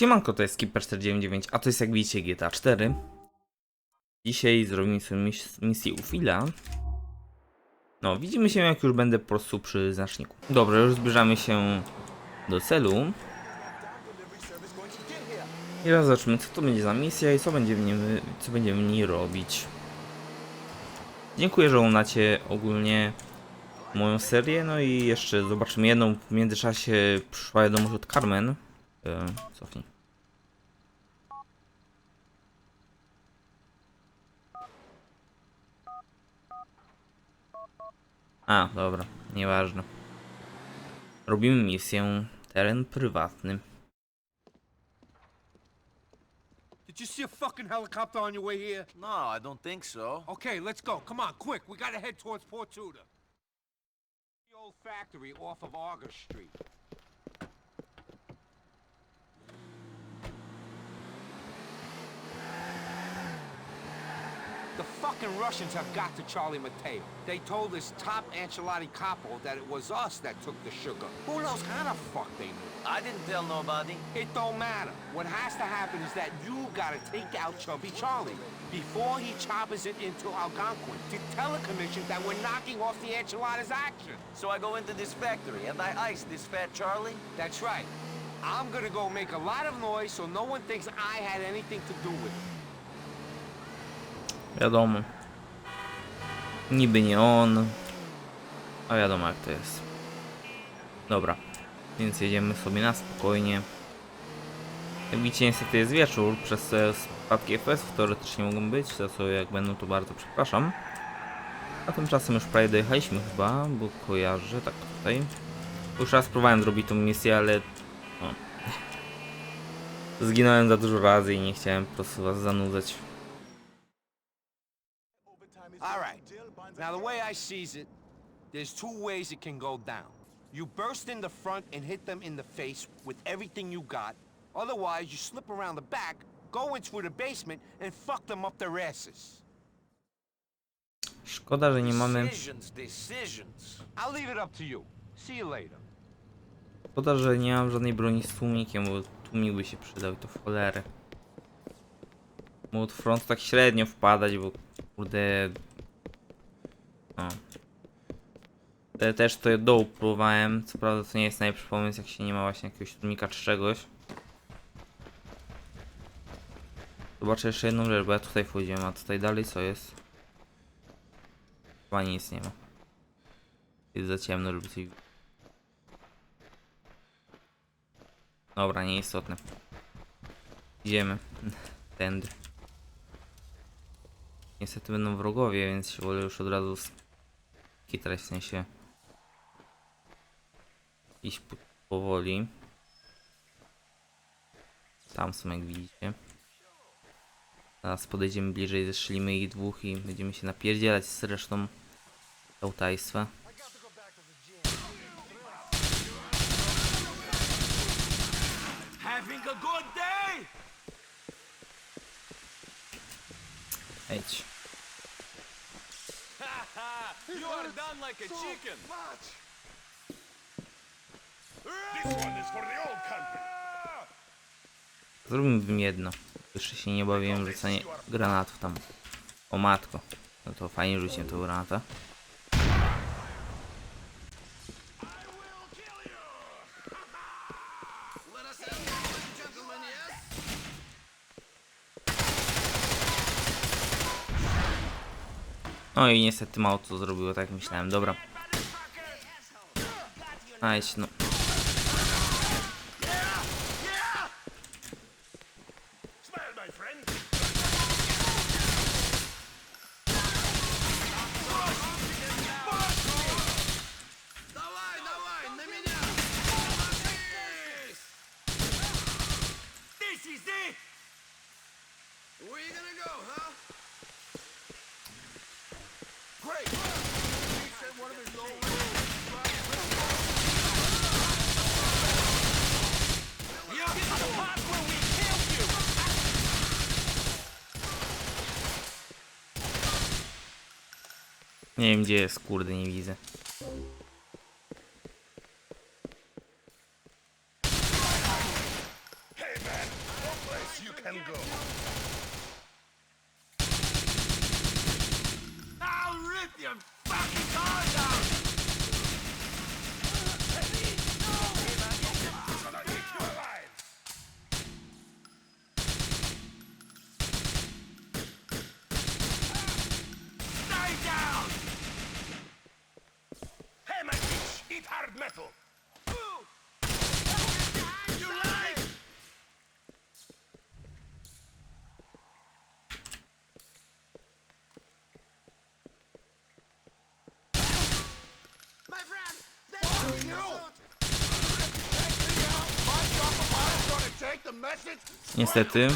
Siemanko, to jest Skipper499, a to jest jak widzicie GTA 4. Dzisiaj zrobimy sobie mis misję u Fila. No, widzimy się jak już będę po prostu przy znaczniku. Dobra, już zbliżamy się do celu. I teraz zobaczymy co to będzie za misja i co będziemy, co będziemy w niej robić. Dziękuję, że oglądacie ogólnie moją serię, no i jeszcze zobaczymy jedną. W międzyczasie przyszła wiadomość od Carmen. E, cofnij. A, dobra, nieważne. Robimy misję teren prywatny. Did you see a fucking helicopter on your way here? No, I don't think so. Okay, let's go. Come on, quick. We gotta head towards Portuda. The old factory off of August Street. The fucking Russians have got to Charlie Mateo. They told this top Ancelotti capo that it was us that took the sugar. Who knows how the fuck they knew? I didn't tell nobody. It don't matter. What has to happen is that you gotta take out Chubby Charlie before he choppers it into Algonquin to tell the commission that we're knocking off the Enchiladas action. So I go into this factory and I ice this fat Charlie. That's right. I'm gonna go make a lot of noise so no one thinks I had anything to do with it. Wiadomo. Niby nie on. A wiadomo jak to jest. Dobra. Więc jedziemy sobie na spokojnie. Jak widzicie niestety jest wieczór, przez te spadki FPS teoretycznie mogą być, za co jak będą to bardzo przepraszam. A tymczasem już prawie dojechaliśmy chyba, bo kojarzę, tak tutaj. Już raz próbowałem zrobić tą misję, ale... No. Zginąłem za dużo razy i nie chciałem po prostu was zanudzać. All right. Now, the way I sees it, there's two ways it can go down. You burst in the front and hit them in the face with everything you got. Otherwise, you slip around the back, go in through the basement, and fuck them up their asses. Szkoda, że nie mamy... Decisions, decisions. I'll leave it up to you. See you later. Szkoda, że nie mam żadnej broni z tłumikiem, bo tłumik by się przydał i to w cholerę. Mógł front tak średnio wpadać, bo kurde... O. Te, też to dołu próbowałem, co prawda to nie jest najlepszy pomysł, jak się nie ma właśnie jakiegoś tłumika czy czegoś. Zobaczę jeszcze jedną rzecz, bo ja tutaj wchodziłem, a tutaj dalej co jest? Chyba nic nie ma. Jest za ciemno, żeby coś Dobra, nieistotne. Idziemy. Tędy. Niestety będą wrogowie, więc się wolę już od razu skitrać, w sensie iść po- powoli. Tam są, jak widzicie. Teraz podejdziemy bliżej, zeszlimy ich dwóch i będziemy się napierdzielać z resztąałtajstwa. Having a good day? Idź. You are done like a chicken. This one is for the old country. Zrobimy jedno. Jeszcze się nie bawiłem rzucanie granatów tam. O matko. No to fajnie rzuciłem tą granatę. No i niestety mało co zrobiło, tak myślałem. Dobra. Ajdź, no. Where you gonna go, huh? Great. He said one of his low You get to the part where we killed you. Nie wiem gdzie jest, kurde, nie widzę. Hey, man. you can go. I'll rip your fucking cars out! Gonna eat you alive. Stay down! Hey, my bitch, eat hard metal. You like? My friend, that's you! Gonna take the message? Niestety.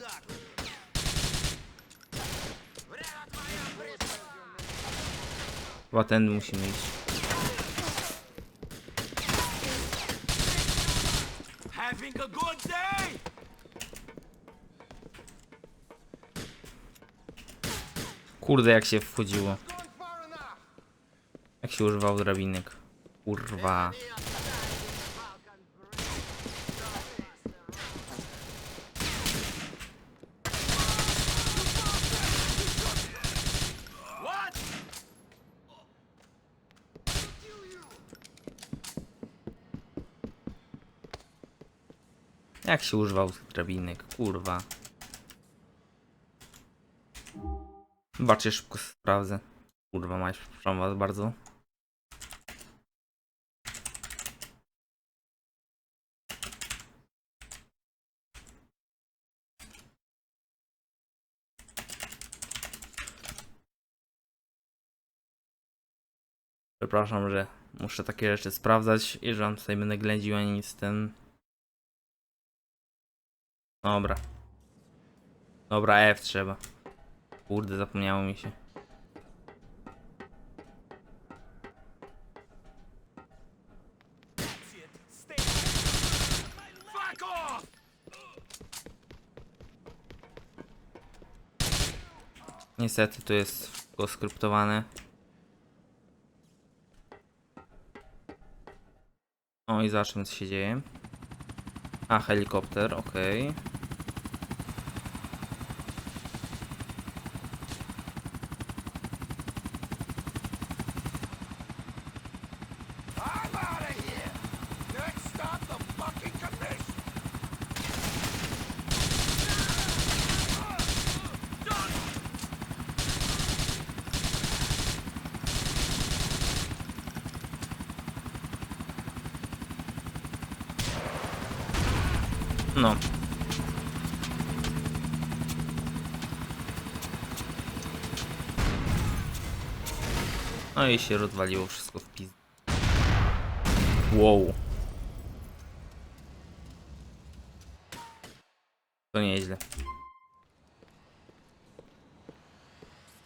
Запомнишь, мудак. Chyba ten musimy iść. Having a good day? Kurde, jak się wchodziło. Jak się używał drabinek. Kurwa. Jak się używał tych drabinek, kurwa. Zobaczcie, szybko sprawdzę. Kurwa, mać, przepraszam was bardzo. Przepraszam, że muszę takie rzeczy sprawdzać i że tutaj będę ględził, ani tym. Dobra. Dobra, F trzeba. Kurde, zapomniało mi się. Niestety tu jest wszystko skryptowane. O i zobaczmy co się dzieje. A, helikopter, okej. I'm out of here! Next stop, the fucking commission! No. No i się rozwaliło wszystko w pizd. Wow. To nieźle.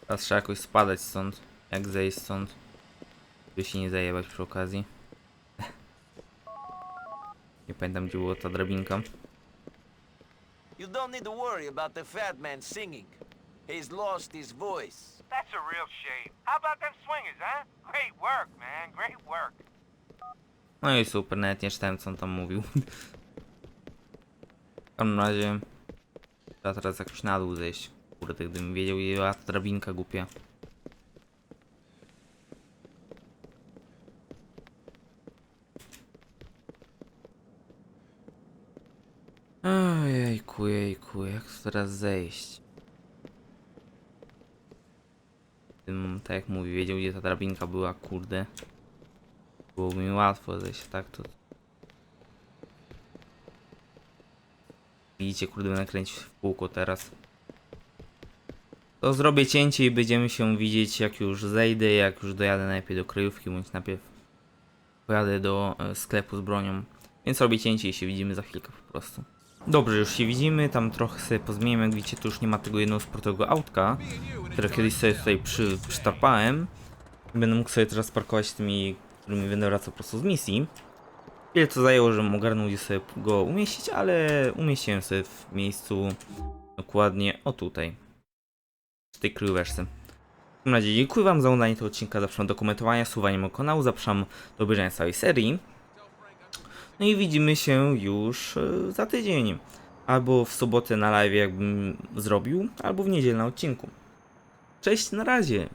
Teraz trzeba jakoś spadać stąd. Jak zejść stąd. By się nie zajebać przy okazji. Nie pamiętam gdzie była ta drabinka. You don't need to worry about the fat man singing. He's lost his voice. That's a real shame. How about them swingers, huh? Great work, man. Great work. No i super, nawet nie czytałem co on tam mówił. W każdym razie trzeba teraz jakoś na dół zejść. Kurde, gdybym wiedział, jaka ta drabinka głupia. Ojejku, jejku, jak tu teraz zejść? Gdybym, tak jak mówi, wiedział gdzie ta drabinka była, kurde. Byłoby mi łatwo zejść, tak to... widzicie, kurde, będę kręcić w kółko teraz. To zrobię cięcie i będziemy się widzieć jak już zejdę, jak już dojadę najpierw do kryjówki, bądź najpierw pojadę do e, sklepu z bronią. Więc robię cięcie i się widzimy za chwilkę po prostu. Dobrze, już się widzimy, tam trochę sobie pozmieniam, jak widzicie tu już nie ma tego jednego sportowego autka, które kiedyś sobie tutaj przy, przytarpałem. Będę mógł sobie teraz parkować tymi, którymi będę wracał po prostu z misji. Ile to zajęło, żebym ogarnął gdzie sobie go umieścić, ale umieściłem sobie w miejscu dokładnie o tutaj. W tej kryjóweczce. W takim razie dziękuję wam za oglądanie tego odcinka, zapraszam do komentowania, suwania mojego kanału, zapraszam do obejrzenia całej serii. No i widzimy się już e, za tydzień. Albo w sobotę na live jakbym zrobił, albo w niedzielę na odcinku. Cześć, na razie!